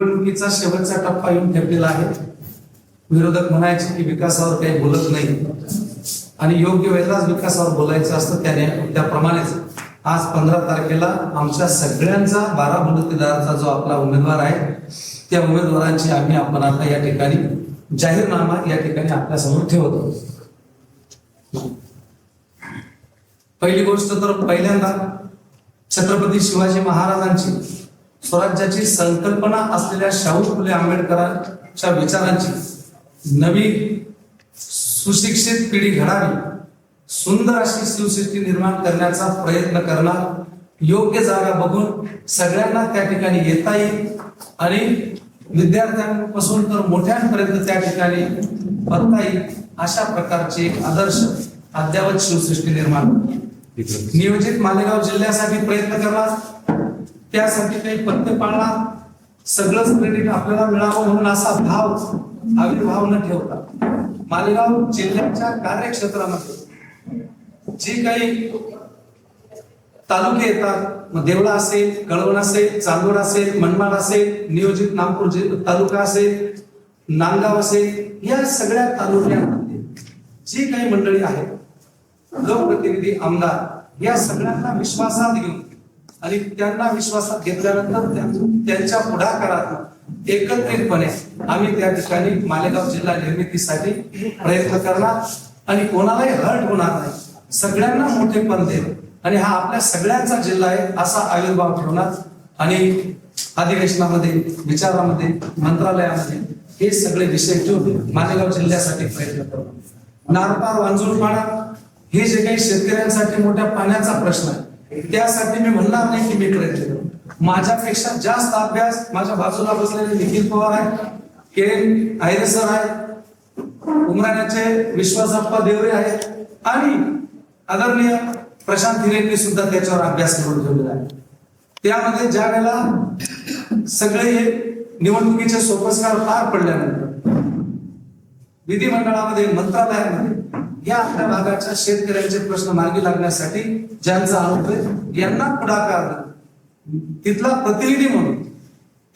निवडणुकीचा शेवटचा टप्पा येऊन ठेपलेला आहे. विरोधक म्हणायचे की विकासावर काही बोलत नाही. आणि योग्य वेळेलाच विकासावर बोलायचं असतं त्याने त्याप्रमाणेच. आज पंधरा तारखेला आमच्या सगळ्यांचा बारा बलुतेदाराचा जो आपला उमेदवार आहे त्या उमेदवारांची आम्ही आपण आता या ठिकाणी जाहीरनामा या ठिकाणी आपल्यासमोर ठेवतो. पहिली गोष्ट तर पहिल्यांदा छत्रपती शिवाजी महाराजांची. स्वराज्याची संकल्पना असलेल्या शाहू फुले आंबेडकरांच्या विचारांची नवी सुशिक्षित पिढी घडावी सुंदर अशी शिवसृष्टी निर्माण करण्याचा प्रयत्न करणार योग्य जागा बघून सगळ्यांना त्या ठिकाणी येता येईल आणि विद्यार्थ्यांपासून तर मोठ्यांपर्यंत त्या ठिकाणी बघता येईल अशा प्रकारचे एक आदर्श अद्यावत शिवसृष्टी निर्माण नियोजित मालेगाव जिल्ह्यासाठी प्रयत्न करणार. त्यासाठी काही पथ्य पाळणार? सगळंच क्रेडिट आपल्याला मिळावं म्हणून असा भाव आविर्भाव न ठेवता. मालेगाव जिल्ह्याच्या कार्यक्षेत्रामध्ये जे काही तालुके येतात मग देवळा असेल कळवण असेल चांदोड असेल मनमाड असेल नियोजित नागपूर तालुका असेल नांदगाव असेल या सगळ्या तालुक्यांमध्ये जी काही मंडळी आहेत लोकप्रतिनिधी आमदार या सगळ्यांना विश्वासात घेऊन आणि त्यांना विश्वासात घेतल्यानंतर त्यांच्या पुढाकारात एकत्रितपणे आम्ही त्या ठिकाणी मालेगाव जिल्हा निर्मितीसाठी प्रयत्न करणार आणि कोणालाही हर्ट होणार नाही. सगळ्यांना मोठेपण देऊ आणि हा आपल्या सगळ्यांचा जिल्हा आहे असा आविर्भाव ठेवणार. आणि अधिवेशनामध्ये विचारामध्ये मंत्रालयामध्ये हे सगळे विषय ठेवून मालेगाव जिल्ह्यासाठी प्रयत्न करतो नारपार वांजुरपाडा हे जे काही शेतकऱ्यांसाठी मोठ्या पाण्याचा प्रश्न आहे त्यासाठी मी म्हणणार नाही की मी प्रयत्न माझ्यापेक्षा जास्त अभ्यास माझ्या बाजूला बसलेले निखिल पवार आहे के आयरे सर आहे उमराण्याचे विश्वासप्पा देवरे आहेत आणि आदरणीय प्रशांत हिरेंनी सुद्धा त्याच्यावर अभ्यास करून ठेवलेला आहे. त्यामध्ये ज्या वेळेला सगळे हे निवडणुकीचे सोपस्कार पार पडल्यानंतर विधिमंडळामध्ये मंत्रालयामध्ये या आपल्या भागाच्या शेतकऱ्यांचे प्रश्न मार्गी लागण्यासाठी ज्यांचा अनुभव आहे, यांना पुढाकार तिथला प्रतिनिधी म्हणून.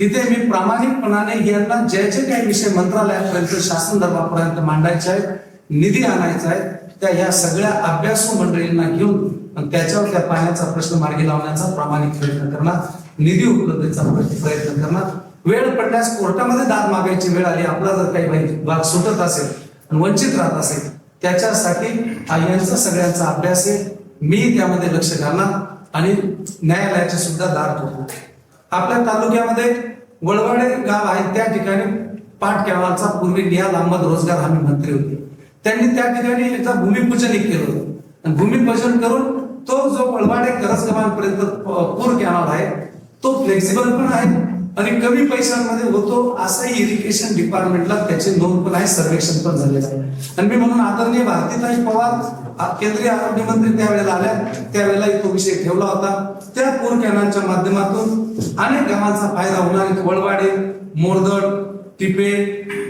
तिथे मी प्रामाणिकपणाने यांना जे जे काही विषय मंत्रालयापर्यंत शासन दरबारपर्यंत मांडायचे आहेत निधी आणायचा आहे त्या या सगळ्या अभ्यासू मंडळींना घेऊन त्याच्यावर त्या पाण्याचा प्रश्न मार्गी लावण्याचा प्रामाणिक प्रयत्न करणार निधी उपलब्धतेचा प्रयत्न करणार. वेळ पडल्यास कोर्टामध्ये दाद मागायची वेळ आली आपला जर काही भाग सुटत असेल वंचित राहत असेल त्याच्यासाठी यांचा सगळ्यांचा अभ्यास आहे. मी त्यामध्ये लक्ष घालणार आणि न्यायालयाचे सुद्धा दार ठरतो आपल्या तालुक्यामध्ये वळवाडे गाव आहे त्या ठिकाणी पाठ केळवालचा पूर्वी नियाल अहमद रोजगार हमी मंत्री होते. त्यांनी त्या ठिकाणी एकदा भूमिपूजन केलं होतं. आणि भूमिपूजन करून तो जो वळवाडे करसगावांपर्यंत पूर कॅनॉल आहे तो फ्लेक्सिबल पण आहे. आणि कमी पैशांमध्ये होतो असंही इरिगेशन डिपार्टमेंटला त्याचे नोंद पण आहे सर्वेक्षण पण झालेलं आहे. आणि मी म्हणून आदरणीय भारतीताई पवार केंद्रीय आरोग्य मंत्री त्यावेळेला आल्या. त्यावेळेला तो विषय ठेवला होता. त्या पूर कॅनलच्या माध्यमातून अनेक गावांचा फायदा होणार वळवाडे मोरदड टिपे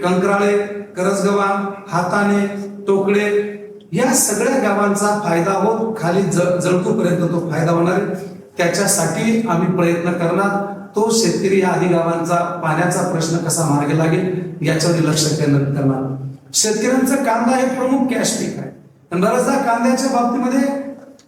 कंकराळे करसगवा हाताने टोकडे या सगळ्या गावांचा फायदा होत खाली जळकूपर्यंत तो फायदा होणार आहे. त्याच्यासाठी आम्ही प्रयत्न करणार. तो शेतकरी या आधी गावांचा पाण्याचा प्रश्न कसा मार्गी लागेल याच्यावर लक्ष केंद्रित करणार. शेतकऱ्यांचा कांदा हे प्रमुख कॅश पीक आहे. बऱ्याचदा कांद्याच्या बाबतीमध्ये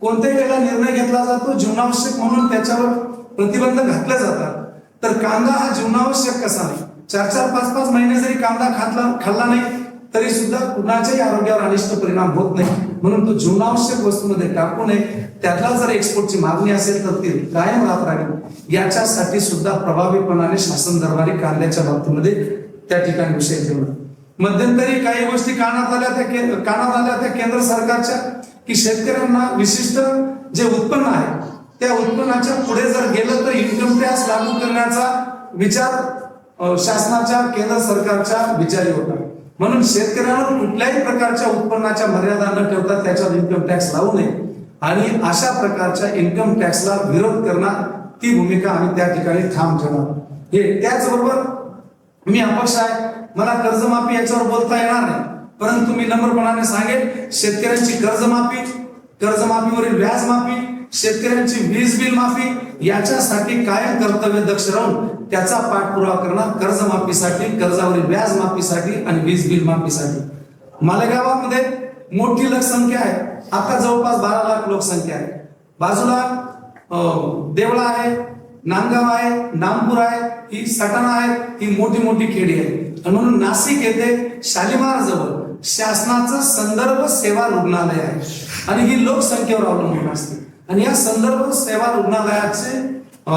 कोणत्याही वेळेला निर्णय घेतला जातो जीवनावश्यक म्हणून त्याच्यावर प्रतिबंध घातले जातात. तर कांदा हा जीवनावश्यक कसा नाही? चार चार पाच पाच महिने जरी कांदा खातला खाल्ला नाही तरी सुद्धा कुणाच्याही आरोग्यावर अनिष्ट परिणाम होत नाही. म्हणून तो जीवनावश्यक वस्तूमध्ये टाकू नये. त्यातला जर एक्सपोर्टची मागणी असेल तर ती कायम राहत राहील. याच्यासाठी सुद्धा प्रभावीपणाने शासन दरबारी कांद्याच्या बाबतीमध्ये त्या ठिकाणी विषय ठेवला. मध्यंतरी काही गोष्टी कानात आल्या त्या कानात आल्या त्या केंद्र सरकारच्या की शेतकऱ्यांना विशिष्ट जे उत्पन्न आहे त्या उत्पन्नाच्या पुढे जर गेलं तर इन्कम टॅक्स लागू करण्याचा विचार शासनाच्या केंद्र सरकारच्या विचारी होता. म्हणून शेतकऱ्यावर कुठल्याही प्रकारच्या उत्पन्नाच्या मर्यादा न ठेवता त्याच्यावर इन्कम टॅक्स लावू नये. आणि अशा प्रकारच्या इन्कम टॅक्सला विरोध करणार ती भूमिका आम्ही त्या ठिकाणी ठाम ठेवणार. हे त्याचबरोबर मी अपक्ष आहे. मला कर्जमाफी याच्यावर बोलता येणार नाही. परंतु मी नम्रपणाने सांगेन शेतकऱ्यांची कर्जमाफी कर्जमाफीवरील व्याजमाफी शेतकऱ्यांची वीज बिल माफी याच्यासाठी कायम कर्तव्य दक्ष राहून त्याचा पाठपुरावा करणं कर्जमाफीसाठी कर्जावरील व्याज माफीसाठी आणि वीज बिल माफीसाठी. मालेगावामध्ये मोठी लोकसंख्या आहे. आता जवळपास बारा लाख लोकसंख्या आहे. बाजूला देवळा आहे नांदगाव आहे नामपूर आहे ही सटाणा आहे ही मोठी मोठी खेडी आहे. म्हणून नाशिक येथे शालिमार जवळ शासनाचं संदर्भ सेवा रुग्णालय आहे. आणि ही लोकसंख्येवर अवलंबून असते. आणि या संदर्भ सेवा रुग्णालयाचे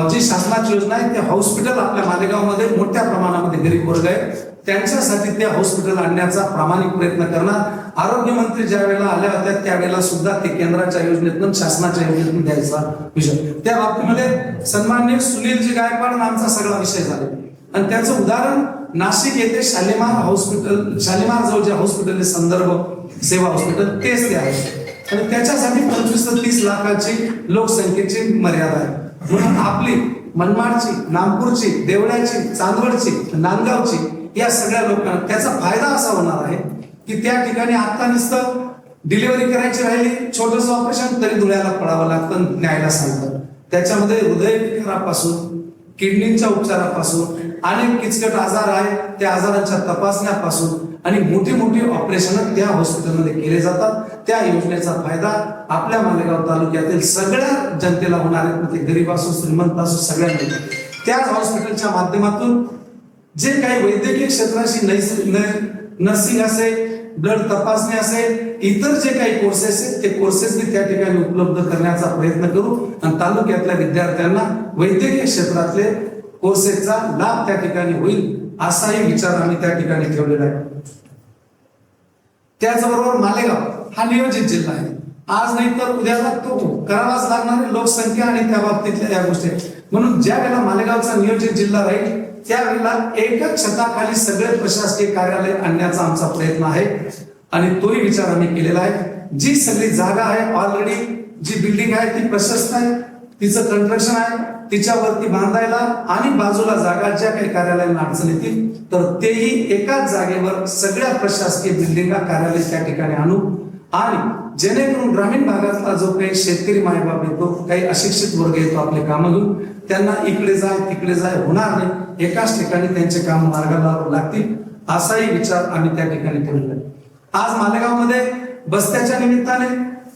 जी शासनाची योजना आहे ते हॉस्पिटल आपल्या मालेगावमध्ये मोठ्या प्रमाणामध्ये गरीब वर्ग आहे त्यांच्यासाठी ते हॉस्पिटल आणण्याचा प्रामाणिक प्रयत्न करणार. आरोग्यमंत्री ज्या वेळेला आल्या होत्या त्यावेळेला सुद्धा ते केंद्राच्या योजनेतून शासनाच्या योजनेतून द्यायचा विषय. त्या बाबतीमध्ये सन्मान्य सुनीलजी गायकवाड आमचा सगळा विषय झाला. आणि त्याचं उदाहरण नाशिक येथे शालिमार हॉस्पिटल शालिमार जवळ जे हॉस्पिटल संदर्भ सेवा हॉस्पिटल तेच ते आहे. आणि त्या पंचवीस लाखाची लोकसंख्येची मर्यादा आहे. म्हणून आपली मनमाडची नागपूरची देवळ्याची चांदवडची नांदगावची या सगळ्या लोकांना त्याचा फायदा असा होणार आहे की त्या ठिकाणी आता नुसतं डिलिव्हरी करायची राहिली छोटस ऑपरेशन तरी धुळ्याला पडावं लागतं न्यायला सांगतात त्याच्यामध्ये हृदयविकारापासून किडनीच्या उपचारापासून अनेक किचकट आजार आहे त्या आजारांच्या तपासण्यापासून आणि मोठी मोठी ऑपरेशन त्या हॉस्पिटलमध्ये केले जातात. त्या योजनेचा फायदा आपल्या मालेगाव तालुक्यातील सगळ्या जनतेला होणार आहे. ते गरीब असो श्रीमंत असो सगळ्यांना. त्याच हॉस्पिटलच्या माध्यमातून जे काही वैद्यकीय क्षेत्राशी नैसर्गिक नर्सिंग असेल ब्लड तपासणी असेल इतर जे काही कोर्सेस आहेत ते कोर्सेस मी त्या ठिकाणी उपलब्ध करण्याचा प्रयत्न करू. आणि तालुक्यातल्या विद्यार्थ्यांना वैद्यकीय क्षेत्रातले कोर्सेसचा लाभ त्या ठिकाणी होईल असाही विचार आम्ही त्या ठिकाणी ठेवलेला आहे. त्याचबरोबर मालेगाव हा नियोजित जिल्हा आहे. आज नाही तर उद्याला तो करावाच लागणारी लोकसंख्या आणि त्या बाबतीतल्या या गोष्टी. म्हणून ज्या वेळेला मालेगावचा नियोजित जिल्हा राहील त्यावेळेला एकच छताखाली सगळे प्रशासकीय कार्यालय आणण्याचा आमचा प्रयत्न आहे. आणि तोही विचार आम्ही केलेला आहे. जी सगळी जागा आहे ऑलरेडी जी बिल्डिंग आहे ती प्रशस्त आहे. तिचं कंस्ट्रक्शन आहे. तिच्यावरती बांधायला आणि बाजूला जागा ज्या काही कार्यालयांना अडचण येतील तर तेही एकाच जागेवर सगळ्या प्रशासकीय बिल्डिंगा कार्यालय त्या ठिकाणी आणू. आणि जेणेकरून ग्रामीण भागातला जो काही शेतकरी मायबाप येतो काही अशिक्षित वर्ग येतो आपले कामं घेऊन त्यांना इकडे जाय तिकडे जाय होणार नाही. एकाच ठिकाणी त्यांचे काम मार्गाला लागतील असाही विचार आम्ही त्या ठिकाणी ठेवलेला आज मालेगावमध्ये बस्त्याच्या निमित्ताने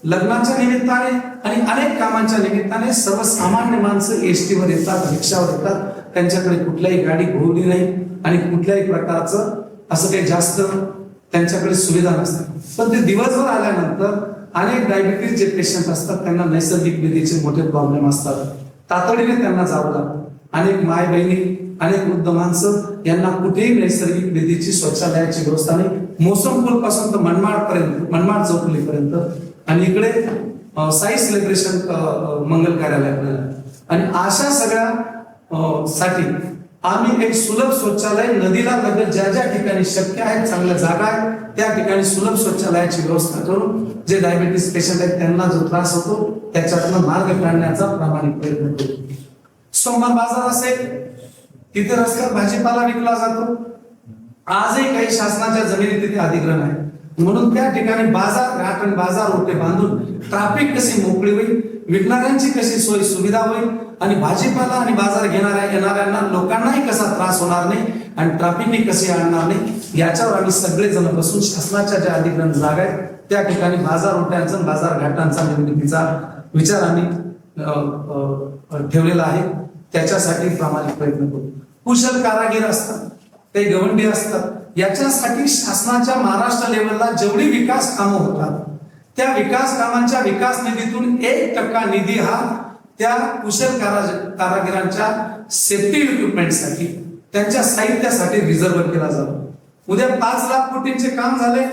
लग्नाच्या निमित्ताने आणि अनेक कामांच्या निमित्ताने सर्वसामान्य माणसं एस वर येतात रिक्षावर येतात. त्यांच्याकडे कुठल्याही गाडी घोळली नाही आणि कुठल्याही प्रकारचं असं काही जास्त त्यांच्याकडे सुविधा नसतात. पण ते दिवसभर आल्यानंतर अनेक डायबिटीज जे पेशंट असतात त्यांना नैसर्गिक विधीचे मोठे प्रॉब्लेम असतात. तातडीने त्यांना जावं लागतं. अनेक माय बहिणी अनेक वृद्ध माणसं यांना कुठेही नैसर्गिक निधीची शौचालयाची व्यवस्था नाही. मोसमपूरपासून तर मनमाड पर्यंत मनमाड चौफुलीपर्यंत आणि इकडे साई सेलिब्रेशन मंगल कार्यालय आणि अशा सगळ्या साठी आम्ही एक सुलभ शौचालय नदीला लगत ज्या ज्या ठिकाणी शक्य आहे चांगल्या जागा आहे त्या ठिकाणी सुलभ शौचालयाची व्यवस्था करून जे डायबिटीस पेशंट आहेत त्यांना जो त्रास होतो त्याच्यातनं मार्ग काढण्याचा प्रामाणिक प्रयत्न करू. सोमवार बाजार असेल तिथे रस्त्यात भाजीपाला विकला जातो. आजही काही शासनाच्या जमिनी तिथे अधिग्रहण आहे म्हणून त्या ठिकाणी बाजार घाट आणि बाजार रोटे बांधून ट्राफिक कशी मोकळी होईल विकणाऱ्यांची कशी सोय सुविधा होईल आणि भाजीपाला आणि बाजार घेणाऱ्या येणाऱ्यांना लोकांनाही कसा त्रास होणार नाही आणि ट्रॅफिकही कसे आणणार नाही याच्यावर आम्ही सगळे जण बसून शासनाच्या ज्या अधिग्रहण जागा आहेत त्या ठिकाणी बाजार ओट्यांचा आणि बाजार घाटांचा निर्मितीचा विचार आम्ही ठेवलेला आहे. त्याच्यासाठी प्रामाणिक प्रयत्न करू. कुशल कारागीर असतात ते गवंडी असतात याच्यासाठी शासनाच्या महाराष्ट्र लेवलला जेवढी विकास कामं होतात त्या विकास कामांच्या विकास निधीतून एक टक्का निधी हा त्या कुशल कारागिरांच्या सेफ्टी इक्विपमेंटसाठी त्यांच्या साहित्यासाठी रिझर्व केला जातो. उद्या पाच लाख कोटींचे काम झाले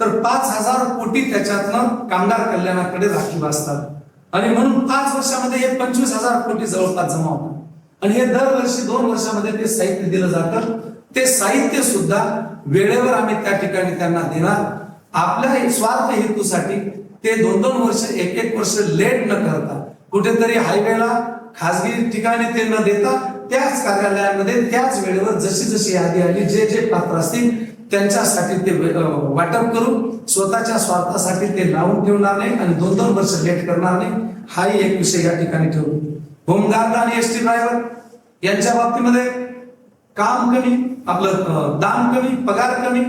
तर पाच हजार कोटी त्याच्यातनं कामगार कल्याणाकडे राखीव असतात आणि म्हणून पाच वर्षामध्ये हे पंचवीस हजार कोटी जवळपास जमा होतात. आणि हे दरवर्षी दोन वर्षामध्ये ते साहित्य दिलं जातं. ते साहित्य सुद्धा वेळेवर आम्ही त्या ठिकाणी त्यांना देणार. आपल्या स्वार्थ हेतूसाठी ते दोन दोन वर्ष एक एक वर्ष लेट न करता कुठेतरी हायवेला खासगी ठिकाणी ते न देता त्याच कार्यालयामध्ये त्याच वेळेवर जशी जशी यादी आली जे जे पात्र असतील त्यांच्यासाठी ते वाटप करून स्वतःच्या स्वार्थासाठी ते लावून ठेवणार नाही आणि दोन दोन वर्ष लेट करणार नाही हाही एक विषय या ठिकाणी ठेवू होमगार्ड आणि एस टी ड्रायव्हर यांच्या बाबतीमध्ये काम कमी आपलं दान कमी पगार कमी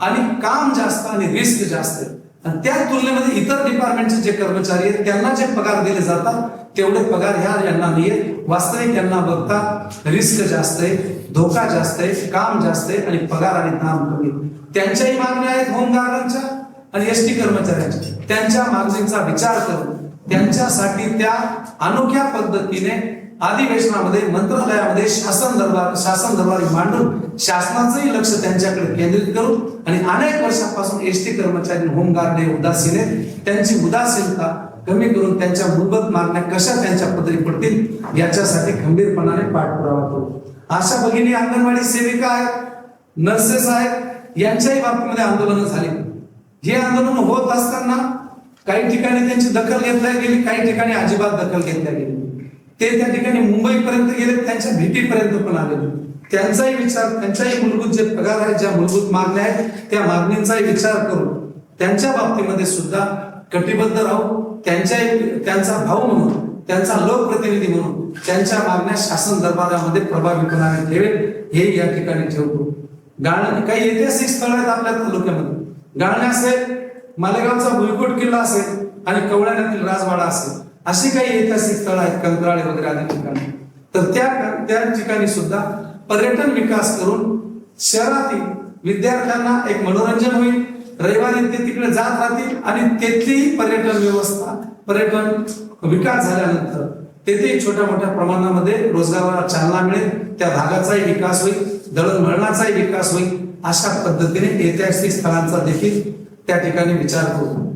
आणि काम जास्त आणि रिस्क जास्त आणि त्या तुलनेमध्ये इतर डिपार्टमेंटचे जे कर्मचारी आहेत त्यांना जे पगार दिले जातात तेवढे पगार ह्या यांना नाहीये वास्तविक यांना बघता रिस्क जास्त आहे धोका जास्त आहे काम जास्त आहे आणि पगार आणि दाम कमी त्यांच्याही मागण्या आहेत होमगार्डांच्या आणि एस टी कर्मचाऱ्यांच्या. त्यांच्या मागणीचा विचार करून त्यांच्यासाठी त्या अनोख्या पद्धतीने अधिवेशनामध्ये मंत्रालयामध्ये शासन दरबार शासन दरबारी मांडून शासनाचंही लक्ष त्यांच्याकडे केंद्रित करू आणि अनेक वर्षांपासून एस टी कर्मचारी होमगार्ड उदासीने त्यांची उदासीनता कमी करून त्यांच्या मूलभूत मागण्या कशा त्यांच्या पदरी पडतील याच्यासाठी खंबीरपणाने पाठपुरावा करू. अशा भगिनी अंगणवाडी सेविका आहेत नर्सेस आहेत यांच्याही बाबतीमध्ये आंदोलन झाले. हे आंदोलन होत असताना काही ठिकाणी त्यांची दखल घेतल्या गेली काही ठिकाणी अजिबात दखल घेतल्या गेली. ते त्या ठिकाणी मुंबईपर्यंत गेले त्यांच्या भेटीपर्यंत पण आले त्यांचाही विचार त्यांच्याही मूलभूत जे पगार आहेत ज्या मूलभूत मागण्या आहेत त्या मागणींचाही विचार करून त्यांच्या बाबतीमध्ये सुद्धा कटिबद्ध राहू त्यांच्याही त्यांचा भाऊ म्हणून त्यांचा लोकप्रतिनिधी म्हणून त्यांच्या मागण्या शासन दरबारामध्ये प्रभावीपणाने ठेवेल हे या ठिकाणी ठेवतो गाळण काही ऐतिहासिक स्थळ आहेत आपल्या तालुक्यामध्ये. गाळणे असेल मालेगावचा भुईकोट किल्ला असेल आणि कवळ्यातील राजवाडा असेल. अशी काही ऐतिहासिक स्थळ आहेत कंत्राळे वगैरे आदी ठिकाणी. तर त्या त्या ठिकाणी सुद्धा पर्यटन विकास करून शहरातील विद्यार्थ्यांना एक मनोरंजन होईल. रविवारी ते तिकडे जात राहतील आणि तेथलीही पर्यटन व्यवस्था पर्यटन विकास झाल्यानंतर तेथे छोट्या मोठ्या प्रमाणामध्ये रोजगाराला चालना मिळेल. त्या भागाचाही विकास होईल दळणवळणाचाही विकास होईल. अशा पद्धतीने ऐतिहासिक स्थळांचा देखील त्या ठिकाणी विचार करू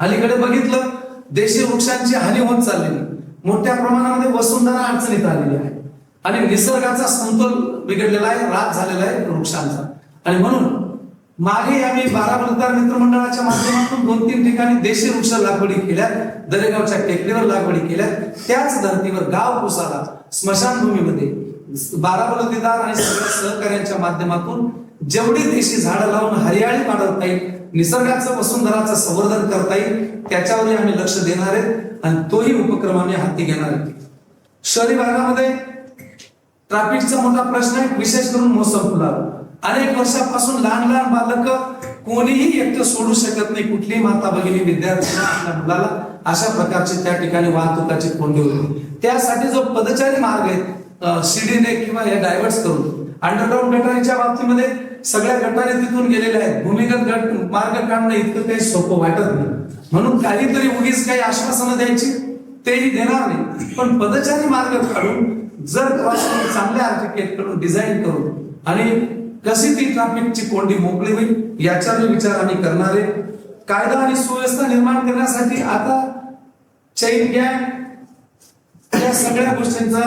अलीकडे बघितलं देशी वृक्षांची हानी होत चाललेली मोठ्या प्रमाणामध्ये वसुंधरा अडचणीत आलेली आहे. आणि निसर्गाचा समतोल बिघडलेला आहे रात झालेला आहे वृक्षांचा. आणि म्हणून मागे आम्ही बारा मतदार मित्रमंडळाच्या माध्यमातून दोन तीन ठिकाणी देशी वृक्ष लागवडी केल्या दरेगावच्या टेकडीवर लागवडी केल्या त्याच धर्तीवर गाव कुसाला स्मशानभूमीमध्ये बारा बलुतेदार आणि सगळ्या सहकार्यांच्या माध्यमातून जेवढी देशी झाडं लावून हरियाळी वाढवता येईल निसर्गाचं वसुंधराचं संवर्धन करता येईल त्याच्यावरही आम्ही लक्ष देणार आहेत आणि तोही उपक्रम आम्ही हाती घेणार आहे शहरी भागामध्ये ट्रॅफिकचा मोठा प्रश्न आहे विशेष करून मोसम फुलावर अनेक वर्षापासून लहान लहान बालक कोणीही एकटं सोडू शकत नाही कुठलीही माता भगिनी विद्यार्थी आपल्या मुलाला अशा प्रकारचे त्या ठिकाणी वाहतुकाची कोंडी होती. त्यासाठी जो पदचारी मार्ग आहे शिडीने किंवा हे डायव्हर्ट करून अंडरग्राऊंड गटारीच्या बाबतीमध्ये सगळ्या गटारे तिथून गेलेल्या आहेत. भूमिगत गट मार्ग काढणं इतकं काही सोपं वाटत नाही. म्हणून काहीतरी उगीच काही आश्वासनं द्यायची तेही देणार नाही. पण पदचारी मार्ग काढून जर चांगल्या आर्किटेक्टकडून डिझाईन करून आणि कशी ती ट्रॅफिकची कोंडी मोकळी होईल याच्यावर विचार आम्ही करणार आहे. कायदा आणि सुव्यवस्था निर्माण करण्यासाठी आता चैन गॅग या सगळ्या गोष्टींचा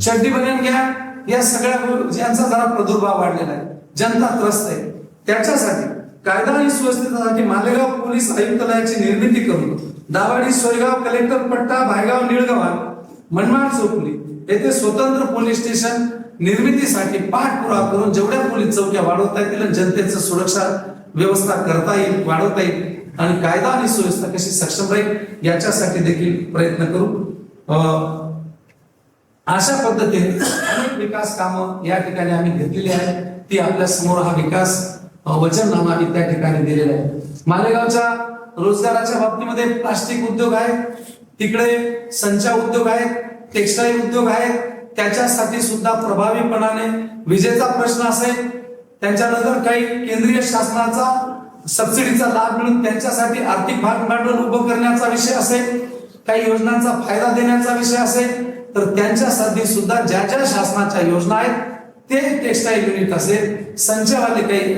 चड्डी बनियन घ्या. या सगळ्या यांचा जरा प्रादुर्भाव वाढलेला आहे. जनता त्रस्त आहे. त्याच्यासाठी कायदा आणि सुव्यवस्थेसाठी मालेगाव पोलीस आयुक्तालयाची निर्मिती करून दावाडी सोयगाव कलेक्टर पट्टा भायगाव निळगाव मनमाड चौकुली येथे स्वतंत्र पोलीस स्टेशन निर्मितीसाठी पाठपुरावा करून जेवढ्या पोलीस चौक्या वाढवता येतील जनतेचं सुरक्षा व्यवस्था करता येईल वाढवता येईल आणि कायदा आणि सुव्यवस्था कशी सक्षम राहील याच्यासाठी देखील प्रयत्न करू. अं, अशा पद्धतीने अनेक विकास कामं या ठिकाणी आम्ही घेतलेली आहेत. ती आपल्यासमोर हा विकास वचननामा आम्ही त्या ठिकाणी दिलेला आहे. मालेगावच्या रोजगाराच्या बाबतीमध्ये प्लास्टिक उद्योग आहे तिकडे संचा उद्योग आहे टेक्सटाईल उद्योग आहे त्याच्यासाठी सुद्धा प्रभावीपणाने विजेचा प्रश्न असेल त्यांच्यानंतर काही केंद्रीय शासनाचा सबसिडीचा लाभ मिळून त्यांच्यासाठी आर्थिक भाग भांडवल उभं करण्याचा विषय असेल काही योजनांचा फायदा देण्याचा विषय असेल तर त्यांच्यासाठी सुद्धा ज्या ज्या शासनाच्या योजना आहेत ते टेक्सटाईल युनिट असेल संचवाले काही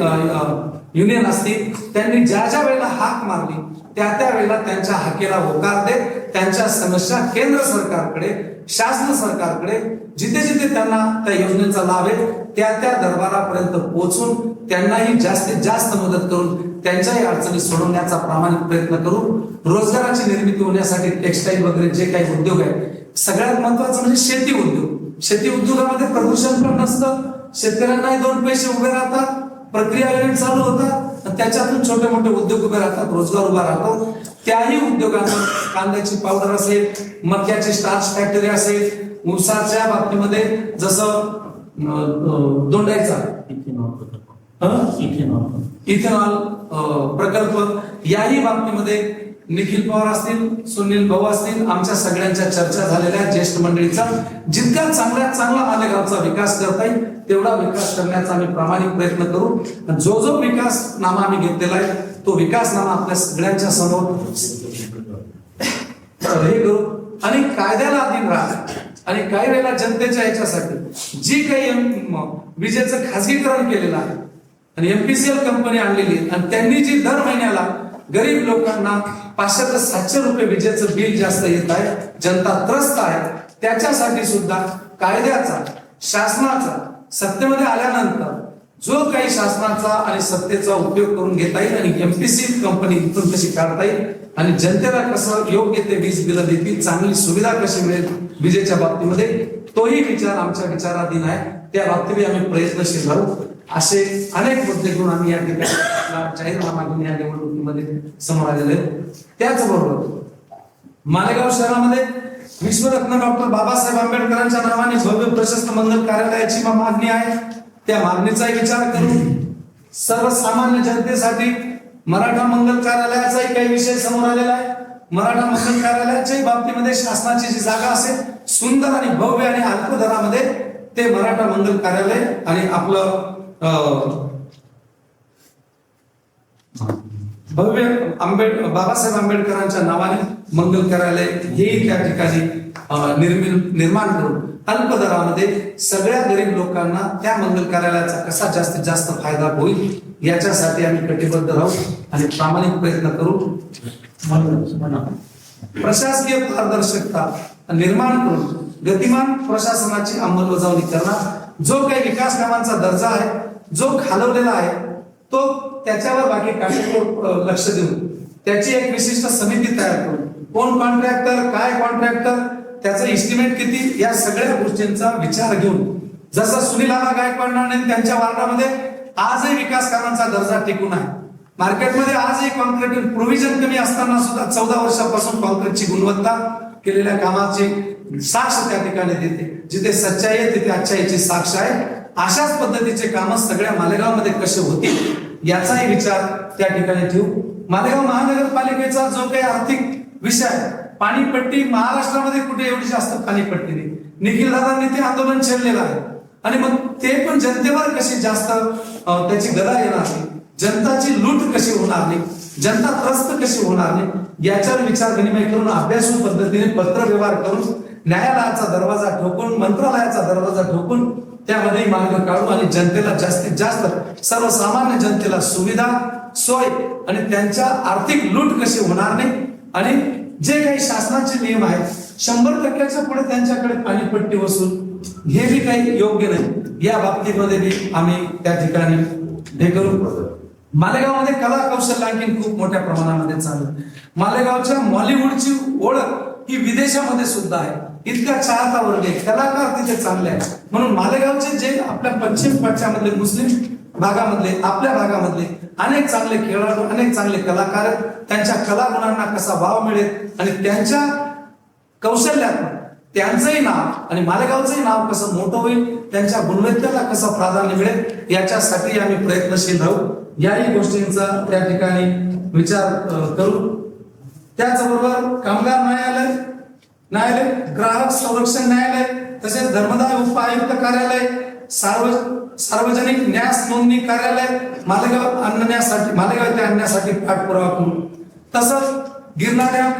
युनियन असतील त्यांनी ज्या ज्या वेळेला हाक मारली त्या त्या वेळेला त्यांच्या हाकेला होकार देत त्यांच्या समस्या केंद्र सरकारकडे शासन सरकारकडे जिथे जिथे त्यांना त्या योजनेचा लाभ आहे त्या त्या दरबारापर्यंत पोहोचून त्यांनाही जास्तीत जास्त मदत करून त्यांच्याही अडचणी सोडवण्याचा प्रामाणिक प्रयत्न करून रोजगाराची निर्मिती होण्यासाठी टेक्सटाईल वगैरे जे काही उद्योग आहेत सगळ्यात महत्वाचं म्हणजे शेती उद्योग. शेती उद्योगामध्ये प्रदूषण पण नसतं. शेतकऱ्यांनाही दोन पैसे उभे राहतात प्रक्रिया युनिट चालू होतात त्याच्यातून छोटे मोठे उद्योग उभे राहतात रोजगार उभा राहतो. त्याही उद्योगांना कांद्याची पावडर असेल मक्याची स्टार्च फॅक्टरी असेल ऊसाच्या बाबतीमध्ये जसं दोंडायचा? इथेनॉल प्रकल्प याही बाबतीमध्ये निखिल पवार असतील सुनील भाऊ असतील आमच्या सगळ्यांच्या चर्चा झालेल्या ज्येष्ठ मंडळीचा. जितका चांगल्यात चांगला मालेगावचा विकास करता येईल तेवढा विकास करण्याचा आम्ही प्रामाणिक प्रयत्न करू. आणि जो जो विकास नामा आम्ही घेतलेला आहे तो विकास नामा आपल्या सगळ्यांच्या समोर. हे करू. आणि कायद्याला अधीन राहा. आणि काही वेळेला जनतेच्या याच्यासाठी. जी काही विजेचं खासगीकरण केलेलं आहे आणि एमपीसीएल कंपनी आणलेली आणि त्यांनी जी दर महिन्याला गरीब लोकांना पाचशे ते सातशे रुपये विजेचं बिल जास्त येत आहे जनता त्रस्त आहे त्याच्यासाठी सुद्धा कायद्याचा शासनाचा सत्तेमध्ये आल्यानंतर जो काही शासनाचा आणि सत्तेचा उपयोग करून घेता येईल आणि एमपीसी कंपनी इथून कशी काढता येईल आणि जनतेला कसं योग्य ते वीज बिलं देतील चांगली सुविधा कशी मिळेल विजेच्या बाबतीमध्ये तोही विचार आमच्या विचाराधीन आहे. त्या बाबतीत आम्ही प्रयत्नशील राहू. असे अनेक मुद्दे घेऊन आम्ही या ठिकाणी जाहीरनामा घेऊन या निवडणुकीमध्ये समोर आलेले त्याचबरोबर मालेगाव शहरामध्ये विश्वरत्न डॉक्टर बाबासाहेब आंबेडकरांच्या नावाने भव्य प्रशस्त मंगल कार्यालयाची मागणी आहे. त्या मागणीचाही विचार करून सर्वसामान्य जनतेसाठी मराठा मंगल कार्यालयाचाही काही विषय समोर आलेला आहे. मराठा मंगल कार्यालयाच्याही बाबतीमध्ये शासनाची जी जागा असेल सुंदर आणि भव्य आणि अल्प दरामध्ये ते मराठा मंगल कार्यालय आणि आपलं भव्य आंबेड बाबासाहेब आंबेडकरांच्या नावाने मंगल कार्यालय हे त्या ठिकाणी निर्माण करून अल्प दरामध्ये सगळ्या गरीब लोकांना त्या मंगल कार्यालयाचा कसा जास्तीत जास्त फायदा होईल याच्यासाठी आम्ही कटिबद्ध राहू आणि प्रामाणिक प्रयत्न करू. प्रशासकीय पारदर्शकता निर्माण करून गतिमान प्रशासनाची अंमलबजावणी करणार. जो काही विकास कामांचा दर्जा आहे जो खालवलेला आहे तो त्याच्यावर बाकी काटेकोर लक्ष देऊन त्याची एक विशिष्ट समिती तयार करून कोण कॉन्ट्रॅक्टर काय कॉन्ट्रॅक्टर त्याचं इस्टिमेट किती या सगळ्या गोष्टींचा विचार घेऊन जसं सुनील आला गायकवाडांनी त्यांच्या वार्डामध्ये आजही विकास कामांचा दर्जा टिकून आहे. मार्केटमध्ये आजही कॉन्क्रीट प्रोव्हिजन कमी असताना सुद्धा चौदा वर्षापासून कॉन्क्रीटची गुणवत्ता केलेल्या कामाची साक्ष त्या ठिकाणी देते. जिथे सच्चाई आहे तिथे अच्छाईची साक्ष आहे. अशाच पद्धतीचे काम सगळ्या मालेगावमध्ये कसे होतील याचाही विचार त्या ठिकाणी ठेवू. मालेगाव महानगरपालिकेचा जो काही आर्थिक विषय पाणीपट्टी महाराष्ट्रामध्ये कुठे एवढी जास्त पाणीपट्टी नाही. निखिल दादांनी ते आंदोलन छेडलेलं आहे. आणि मग ते पण जनतेवर कशी जास्त त्याची गदा येणार नाही. जनताची लूट कशी होणार नाही? जनता त्रस्त कशी होणार नाही? याच्यावर विचार विनिमय करून अभ्यासू पद्धतीने पत्र व्यवहार करून न्यायालयाचा दरवाजा ठोकून मंत्रालयाचा दरवाजा ठोकून त्यामध्ये मार्ग काढू आणि जनतेला जास्तीत जास्त सर्वसामान्य जनतेला सुविधा सोय आणि त्यांच्या आर्थिक लूट कशी होणार नाही? आणि जे काही शासनाचे नियम आहेत शंभर टक्क्याच्या पुढे त्यांच्याकडे पाणीपट्टी वसूल हे बी काही योग्य नाही. या बाबतीमध्ये बी आम्ही त्या ठिकाणी हे करू. मालेगावमध्ये कला कौशल्य आणखी खूप मोठ्या प्रमाणामध्ये चालू. मालेगावच्या मॉलिवूडची ओळख ही विदेशामध्ये सुद्धा आहे. इतका चाहता वर्ग आहे. कलाकार तिथे चांगले आहेत. म्हणून मालेगावचे जे आपल्या पश्चिम पक्षामधले मुस्लिम भागामधले आपल्या भागामधले अनेक चांगले खेळाडू अनेक चांगले कलाकार आहेत. त्यांच्या कलागुणांना कसा वाव मिळेल आणि त्यांच्या कौशल्यात त्यांचंही नाव आणि मालेगावचंही नाव कसं मोठं होईल त्यांच्या गुणवत्तेला कसं प्राधान्य मिळेल याच्यासाठी आम्ही प्रयत्नशील राहू. याही गोष्टींचा त्या ठिकाणी विचार करू. त्याचबरोबर कामगार न्यायालय न्यायालय ग्राहक संरक्षण न्यायालय तसेच धर्मदाय उपायुक्त कार्यालय सार्व सार्वजनिक न्यास नोंदणी कार्यालय मालेगाव आणण्यासाठी मालेगाव येथे आणण्यासाठी पाठपुरावा करू. तसंच गिरणा डॅम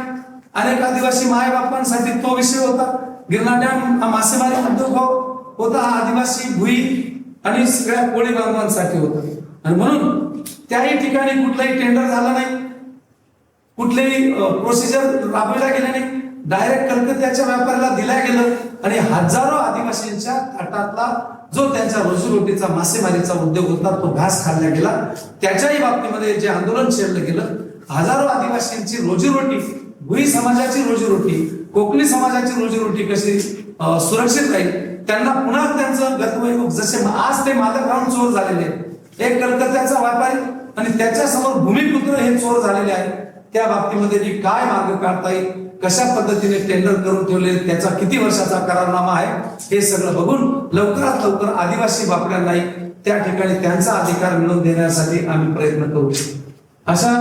अनेक आदिवासी मायबापांसाठी तो विषय होता. गिरणा डॅम हा मासेमारी उद्योग हो-, होता हा आदिवासी भुई आणि सगळ्या कोळी बांधवांसाठी होता. आणि म्हणून त्याही ठिकाणी कुठलाही टेंडर झाला नाही. कुठलेही प्रोसिजर राबविल्या गेल्याने नाही. डायरेक्ट कलकत्त्याच्या व्यापाऱ्याला दिल्या गेलं आणि हजारो आदिवासींच्या तटातला जो त्यांच्या रोजीरोटीचा मासेमारीचा उद्योग होता तो घास खाल्ला गेला. त्याच्याही बाबतीमध्ये जे आंदोलन छेडलं गेलं हजारो आदिवासींची रोजीरोटी भुई समाजाची रोजीरोटी कोकणी समाजाची रोजीरोटी कशी सुरक्षित राहील त्यांना पुन्हा त्यांचं गतवैभव जसे आज ते मालक राहून चोर झालेले आहेत. एक कलकत्त्याचा व्यापारी आणि त्याच्यासमोर भूमिपुत्र हे चोर झालेले आहेत. त्या बाबतीमध्ये मी काय मार्ग काढता येईल कशा पद्धतीने टेंडर करून ठेवले त्याचा किती वर्षाचा करारनामा आहे हे सगळं बघून लवकरात लवकर आदिवासी बापड्यांनाही त्या ठिकाणी त्यांचा अधिकार मिळवून देण्यासाठी आम्ही प्रयत्न करू. अशा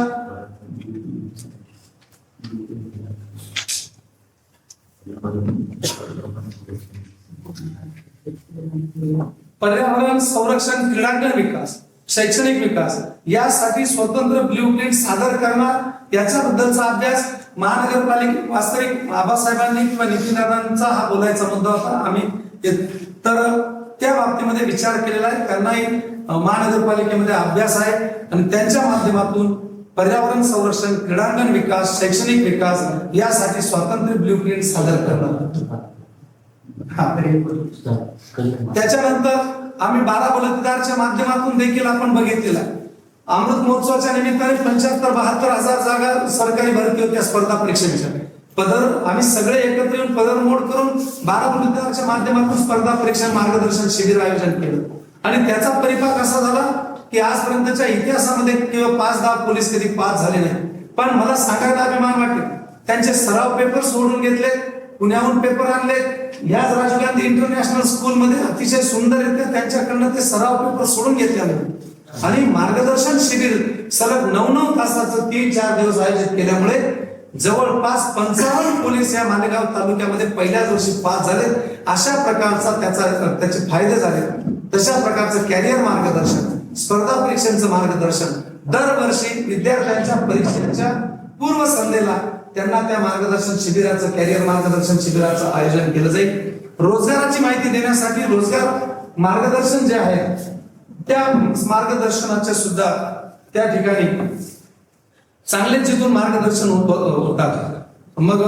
पर्यावरण संरक्षण क्रीडांगण विकास शैक्षणिक विकास यासाठी स्वतंत्र ब्ल्यू प्रिंट सादर करणार. याच्याबद्दलचा अभ्यास महानगरपालिका वास्तविक बाबासाहेबांनी किंवा नितीनदादांचा हा बोलायचा मुद्दा होता. आम्ही तर त्या बाबतीमध्ये विचार केलेला आहे. त्यांनाही महानगरपालिकेमध्ये अभ्यास आहे आणि त्यांच्या माध्यमातून पर्यावरण संरक्षण क्रीडांगण विकास शैक्षणिक विकास यासाठी स्वातंत्र्य ब्ल्यू प्रिंट सादर करणार. हा. त्याच्यानंतर आम्ही बारा बलतदारच्या माध्यमातून देखील आपण बघितलेला आहे. अमृत महोत्सवाच्या निमित्ताने पंच्याहत्तर बहात्तर हजार जागा सरकारी भरती होत्या स्पर्धा परीक्षेच्या. पदर आम्ही सगळे एकत्र येऊन पदर मोड करून बारा बलुतेदारच्या माध्यमातून स्पर्धा परीक्षा मार्गदर्शन शिबिर आयोजन केलं. आणि त्याचा परिपाक असा झाला की आजपर्यंतच्या इतिहासामध्ये किंवा पाच दहा पोलीस कधी पास झाले नाही पण मला सांगायला अभिमान वाटते. त्यांचे सराव पेपर सोडून घेतले पुण्याहून पेपर आणले. याच राजीव गांधी इंटरनॅशनल स्कूलमध्ये अतिशय सुंदर येते त्यांच्याकडनं ते सराव पेपर सोडून घेतले आणि मार्गदर्शन शिबिर सलग नऊ नऊ तासाचं तीन चार दिवस आयोजित केल्यामुळे जवळपास पंचावन्न पोलीस या मालेगाव तालुक्यामध्ये पहिल्याच वर्षी पास झाले अशा प्रकारचा त्याचा त्याचे फायदे झाले. तशा प्रकारचं कॅरियर मार्गदर्शन स्पर्धा परीक्षांचं मार्गदर्शन दरवर्षी विद्यार्थ्यांच्या परीक्षेच्या पूर्व संध्येला त्यांना त्या मार्गदर्शन शिबिराचं कॅरियर मार्गदर्शन शिबिराचं आयोजन केलं जाईल. रोजगाराची माहिती देण्यासाठी रोजगार मार्गदर्शन जे आहे त्या मार्गदर्शनाच्या सुद्धा त्या ठिकाणी चांगले जिथून मार्गदर्शन होतात. मग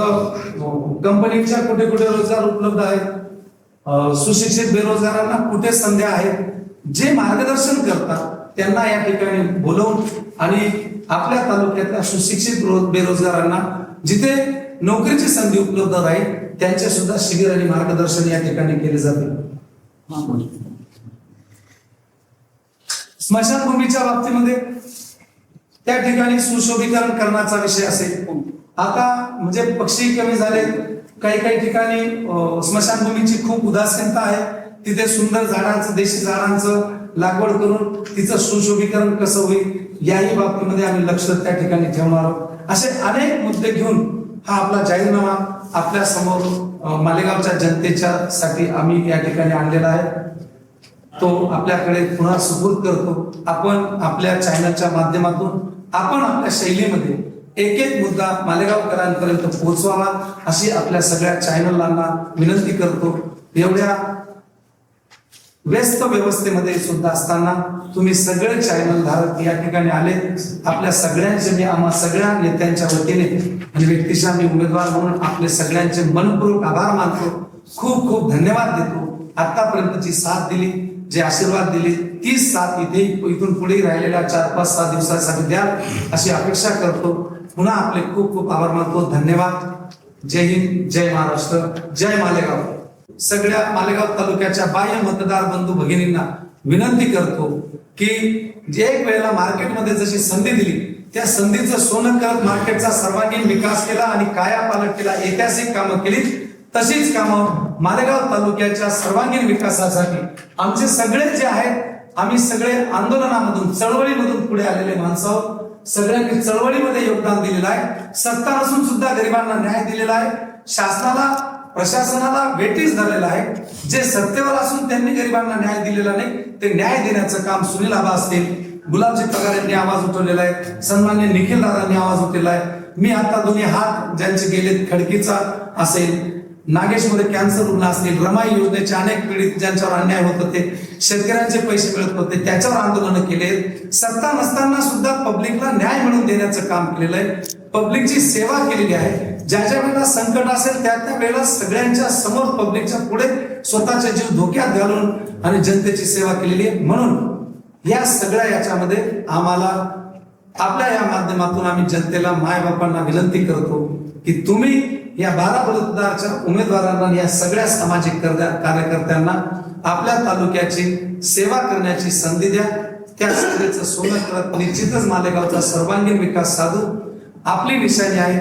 कंपनीच्या कुठे कुठे रोजगार उपलब्ध आहेत? सुशिक्षित बेरोजगारांना कुठे संध्या आहेत? जे मार्गदर्शन करतात त्यांना या ठिकाणी बोलवून आणि आपल्या तालुक्यातल्या सुशिक्षित बेरोजगारांना जिथे नोकरीची संधी उपलब्ध राहील त्यांचे सुद्धा शिबिर आणि मार्गदर्शन या ठिकाणी केले जाते. स्मशानभूमीच्या बाबतीमध्ये त्या ठिकाणी सुशोभीकरण करण्याचा विषय असेल. आता म्हणजे पक्षी कमी झाले काही काही ठिकाणी स्मशानभूमीची खूप उदासीनता आहे. तिथे सुंदर झाडांचं देशी झाडांचं लागवड करून तिचं सुशोभीकरण कसं होईल याही बाबतीमध्ये आम्ही लक्ष त्या ठिकाणी ठेवणार आहोत. असे अनेक मुद्दे घेऊन हा आपला जाहीरनामा आपल्यासमोर मालेगावच्या जनतेच्या साठी आम्ही या ठिकाणी आणलेला आहे. तो आपल्याकडे पुन्हा सुपूर्द करतो. आपण आपल्या चॅनलच्या माध्यमातून आपण आपल्या शैलीमध्ये एक एक मुद्दा मालेगावकरांपर्यंत पोहोचवावा अशी आपल्या सगळ्या चॅनलांना विनंती करतो. एवढ्या व्यस्त व्यवस्थेमध्ये सुद्धा असताना तुम्ही सगळे चॅनल धारक या ठिकाणी आले. आपल्या सगळ्यांचे मी आम्हा सगळ्या नेत्यांच्या वतीने आणि व्यक्तीच्या मी उमेदवार म्हणून आपले सगळ्यांचे मनपूर्वक आभार मानतो. खूप खूप धन्यवाद देतो. आतापर्यंतची साथ दिली. जे आशीर्वाद दिले तीच साथ इथे इथून पुढे राहिलेल्या चार पाच सहा दिवसासाठी द्या अशी अपेक्षा करतो. पुन्हा आपले खूप खूप आभार मानतो. धन्यवाद. जय हिंद जय महाराष्ट्र जय मालेगाव. सगळ्या मालेगाव तालुक्याच्या बाह्य मतदार बंधू भगिनींना विनंती करतो की जे एक वेळेला मार्केटमध्ये जशी संधी दिली त्या संधीचं सोनं करत मार्केटचा सर्वांगीण विकास केला आणि काया पालट केला ऐतिहासिक कामं केली तशीच कामं मालेगाव तालुक्याच्या सर्वांगीण विकासासाठी आमचे सगळे जे आहेत आम्ही सगळे आंदोलनामधून चळवळीमधून पुढे आलेले माणसं आहोत. सगळ्यांनी चळवळीमध्ये योगदान दिलेलं आहे. सत्ता नसून सुद्धा गरिबांना न्याय दिलेला आहे. शासनाला प्रशासनाला वेटीस धरलेला आहे. जे सत्तेवर असून त्यांनी गरिबांना न्याय दिलेला नाही ते न्याय देण्याचं काम सुनील आबा असतील. गुलाबजी पगार यांनी आवाज उठवलेला आहे. सन्मान्य निखिल दादांनी आवाज उठलेला आहे. मी आता दोन्ही हात ज्यांचे गेले खडकीचा असेल नागेशमध्ये कॅन्सर रुग्ण असतील रमाई योजनेचे अनेक पीडित ज्यांच्यावर अन्याय होत होते शेतकऱ्यांचे पैसे मिळत होते त्याच्यावर आंदोलन केले सत्ता नसताना सुद्धा पब्लिकला न्याय मिळवून देण्याचं काम केलेलं आहे. पब्लिकची सेवा केलेली आहे. ज्या ज्या वेळेला संकट असेल त्या त्या वेळेला सगळ्यांच्या समोर पब्लिकच्या पुढे स्वतःच्या जीव धोक्यात घालून आणि जनतेची सेवा केलेली आहे. म्हणून या सगळ्या याच्यामध्ये आम्हाला आपल्या या माध्यमातून आम्ही जनतेला मायबापांना विनंती करतो की तुम्ही या बारा मतदारच्या उमेदवारांना या सगळ्या सामाजिक कर्त्या- कार्यकर्त्यांना आपल्या तालुक्याची सेवा करण्याची संधी द्या. त्या सेवेचं सोनं करत निश्चितच मालेगावचा सर्वांगीण विकास साधू. आपली निशाणी आहे.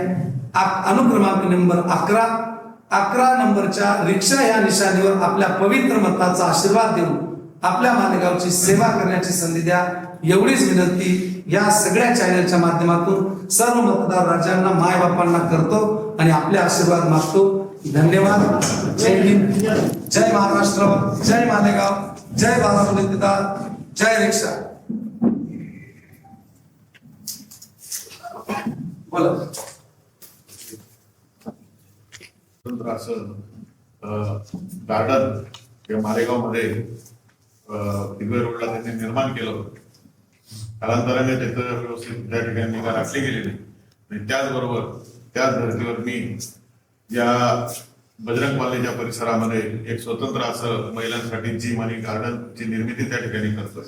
अनुक्रमांक नंबर अकरा. अकरा नंबरच्या रिक्षा या निशाणीवर आपल्या पवित्र मताचा आशीर्वाद देऊन आपल्या मालेगावची सेवा करण्याची संधी द्या. एवढीच विनंती या सगळ्या चॅनलच्या माध्यमातून सर्व मतदार राजांना मायबापांना करतो आणि आपले आशीर्वाद मागतो. धन्यवाद. जय हिंद. जय महाराष्ट्र. जय मालेगाव. जय बारामती जय रिक्षा. बोला. असं गार्डन मालेगावमध्ये दिग्वय रोडला त्यांनी निर्माण केलं होतं. कालांतराने त्याचं व्यवस्थित त्या ठिकाणी निगा राखली गेलेली. आणि त्याचबरोबर त्याच धर्तीवर मी या बजरंग कॉलेजच्या परिसरामध्ये एक स्वतंत्र असं महिलांसाठी जिम आणि गार्डनची निर्मिती त्या ठिकाणी करतोय.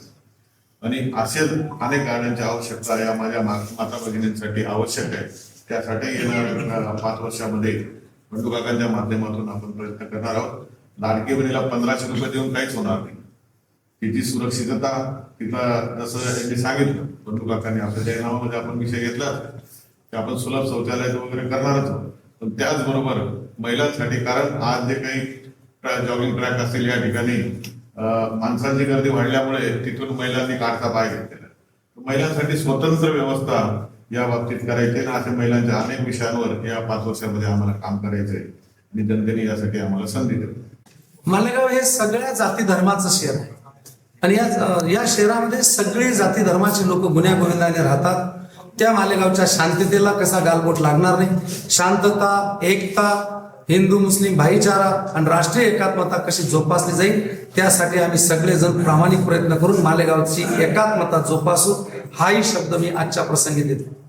आणि असेच अनेक गार्डनची आवश्यकता या माझ्या माता भगिनींसाठी आवश्यक आहे. त्यासाठी येणाऱ्या पाच वर्षामध्ये बंडू काकांच्या माध्यमातून आपण प्रयत्न करणार आहोत. लाडकी बहिणीला पंधराशे रुपये देऊन काहीच होणार नाही. तिची सुरक्षितता तिथं जसं यांनी सांगितलं बंडू काकांनी आपल्या जाहीरनामामध्ये आपण विषय घेतला की आपण सुलभ शौचालय वगैरे करणारच आहोत. पण त्याचबरोबर महिलांसाठी कारण आज जे काही जॉगिंग ट्रॅक असतील या ठिकाणी माणसांची गर्दी वाढल्यामुळे तिथून महिलांनी काढता पाय घेतलेला. महिलांसाठी स्वतंत्र व्यवस्था या बाबतीत करायची आहे. आणि अशा महिलांच्या अनेक विषयांवर या पाच वर्षामध्ये आम्हाला काम करायचंय आणि जनतेने यासाठी आम्हाला संधी दिली. मालेगाव हे सगळ्या जाती धर्माचं शहर आहे. आणि या या शहरामध्ये सगळे जाती धर्माचे लोक गुन्ह्या गोविंदाने राहतात. त्या मालेगावच्या शांततेला कसा गालबोट लागणार नाही? शांतता एकता हिंदू मुस्लिम भाईचारा आणि राष्ट्रीय एकात्मता कशी जोपासली जाईल? त्यासाठी आम्ही सगळेजण प्रामाणिक प्रयत्न करून मालेगावची एकात्मता जोपासू. हाही शब्द मी आजच्या प्रसंगी देतो.